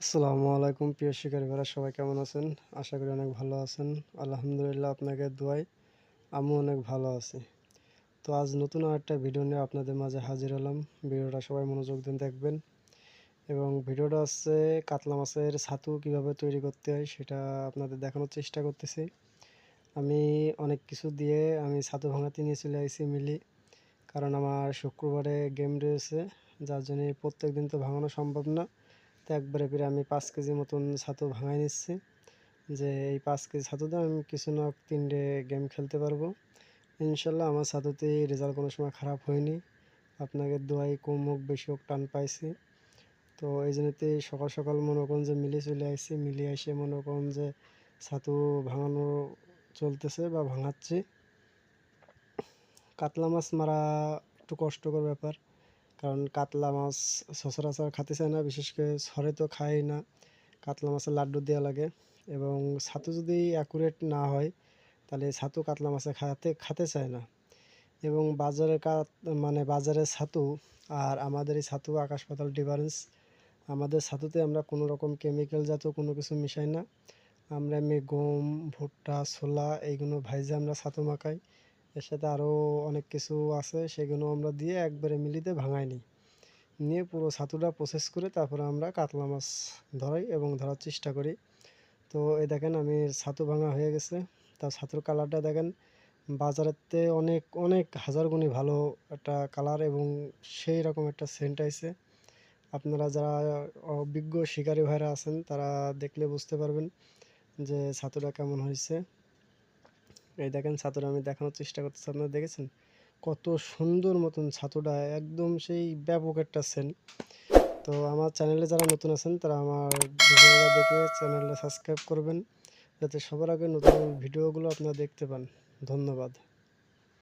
আসসালামু আলাইকুম, প্রিয় শিকারী ভাইরা সবাই কেমন আছেন? আশা করি অনেক ভালো আছেন। আলহামদুলিল্লাহ, আপনাকে দোয়াই আমিও অনেক ভালো আছি। তো আজ নতুন আরেকটা ভিডিও নিয়ে আপনাদের মাঝে হাজির হলাম। ভিডিওটা সবাই মনোযোগ দিন দেখবেন। এবং ভিডিওটা হচ্ছে কাতলা মাছের ছাতু কীভাবে তৈরি করতে হয় সেটা আপনাদের দেখানোর চেষ্টা করতেছি। আমি অনেক কিছু দিয়ে আমি ছাতু ভাঙাতে নিয়ে চলে আসি মিলি কারণ আমার শুক্রবারে গেম রয়েছে। যার জন্য প্রত্যেক দিন তো ভাঙানো সম্ভব না। তো একবারে প্রায় আমি পাঁচ কেজি মতন ছাতু ভাঙাই নিচ্ছি। যে এই পাঁচ কেজি ছাতুতে আমি কিছু না তিনটে গেম খেলতে পারব। ইনশাল্লাহ আমার ছাতুতে রেজাল্ট কোনো সময় খারাপ হয়নি। আপনাকে দোয়াই কম হোক, বেশি হোক, টান পাইছি। তো এই জন্যতে সকাল সকাল মনে করুন যে মিলে চলে আসছি মিলে এসে মনে করুন যে ছাতু ভাঙানো চলতেছে বা ভাঙাচ্ছি। কাতলা মাছ মারা একটু কষ্টকর ব্যাপার। কারণ কাতলা মাছ সচরাচর খেতে চায় না, বিশেষ করে সরে তো খাই না। কাতলা মাছের লাড্ডু দেওয়া লাগে এবং ছাতু যদি অ্যাকুরেট না হয়, তাহলে ছাতু কাতলা মাছে খাতে, খেতে চায় না। এবং বাজারে কাত মানে বাজারের ছাতু আর আমাদের এই ছাতু আকাশ পাতাল ডিফারেন্স আমাদের ছাতুতে আমরা কোনো রকম কেমিক্যাল জাতীয় কোনো কিছু মিশাই না। আমরা এমনি গম ভুট্টা, ছোলা, এইগুলো ভাইজে আমরা ছাতু মাখাই। এর সাথে আরও অনেক কিছু আছে, সেগুলো আমরা দিয়ে একবারে মিলিতে ভাঙাই নিই। নিয়ে পুরো ছাতুটা প্রসেস করে তারপরে আমরা কাতলা মাছ ধরাই এবং ধরার চেষ্টা করি। তো এই দেখেন আমি ছাতু ভাঙা হয়ে গেছে। তা ছাতুর কালারটা দেখেন, বাজারেতে অনেক অনেক হাজার গুণই ভালো একটা কালার এবং সেই রকম একটা সেন্ট আইছে। আপনারা যারা অভিজ্ঞ শিকারী ভাইরা আছেন, তারা দেখলে বুঝতে পারবেন যে ছাতুটা কেমন হয়েছে এই দেখেন ছাতুটা আমি দেখানোর চেষ্টা করতেছি, আপনারা দেখেছেন? কত সুন্দর মতন ছাতুটা, একদম সেই ব্যাপক একটা সেন্ট তো আমার চ্যানেলে যারা নতুন আছেন, তারা আমার ভিডিওটা দেখে চ্যানেলটা সাবস্ক্রাইব করবেন, যাতে সবার আগে নতুন ভিডিওগুলো আপনারা দেখতে পান। ধন্যবাদ।